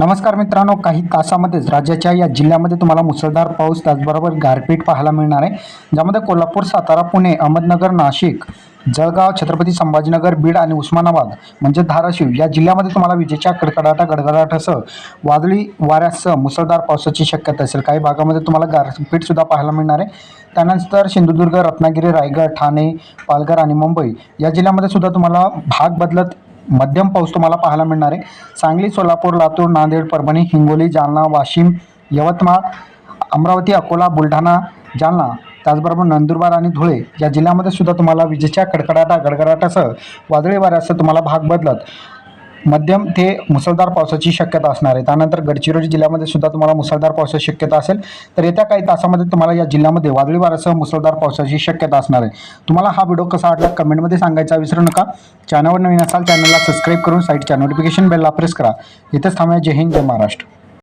नमस्कार मित्रांनो काही तासामध्येच राज्याच्या या जिल्ह्यामध्ये तुम्हाला मुसळधार पाऊस त्याचबरोबर गारपीट पाहायला मिळणार आहे. ज्यामध्ये कोल्हापूर सातारा पुणे अहमदनगर नाशिक जळगाव छत्रपती संभाजीनगर बीड आणि उस्मानाबाद म्हणजे धाराशिव या जिल्ह्यामध्ये तुम्हाला विजेच्या कडकडाटा गडगडाटासह वादळी वाऱ्यासह मुसळधार पावसाची शक्यता असेल. काही भागामध्ये तुम्हाला गारपीटसुद्धा पाहायला मिळणार आहे. त्यानंतर सिंधुदुर्ग रत्नागिरी रायगड ठाणे पालघर आणि मुंबई या जिल्ह्यामध्ये सुद्धा तुम्हाला भाग बदलत मध्यम पाऊस तुम्हाला पाहायला मिळणार आहे. सांगली सोलापूर लातूर नांदेड परभणी हिंगोली जालना वाशिम यवतमाळ अमरावती अकोला बुलढाणा जालना त्याचबरोबर नंदुरबार आणि धुळे या जिल्ह्यामध्ये सुद्धा तुम्हाला विजेच्या कडकडाटा गडगडाटासह वादळी वाऱ्यासह तुम्हाला भाग बदलत. मध्यम ते मुसळधार पावसाची शक्यता असणार आहे. त्यानंतर गडचिरोली जिल्ह्यामध्ये सुद्धा तुम्हाला मुसळधार पावसाची शक्यता असेल. तर येत्या काही तासामध्ये तुम्हाला या जिल्ह्यामध्ये वादळी वाऱ्यासह मुसळधार पावसाची शक्यता असणार आहे. तुम्हाला हा व्हिडिओ कसा वाटला कमेंटमध्ये सांगायचा विसरू नका. चॅनलवर नवीन असाल चॅनलला सबस्क्राईब करून साईटच्या नोटिफिकेशन बेलला प्रेस करा. इथंच थांबूया. जय हिंद जय महाराष्ट्र.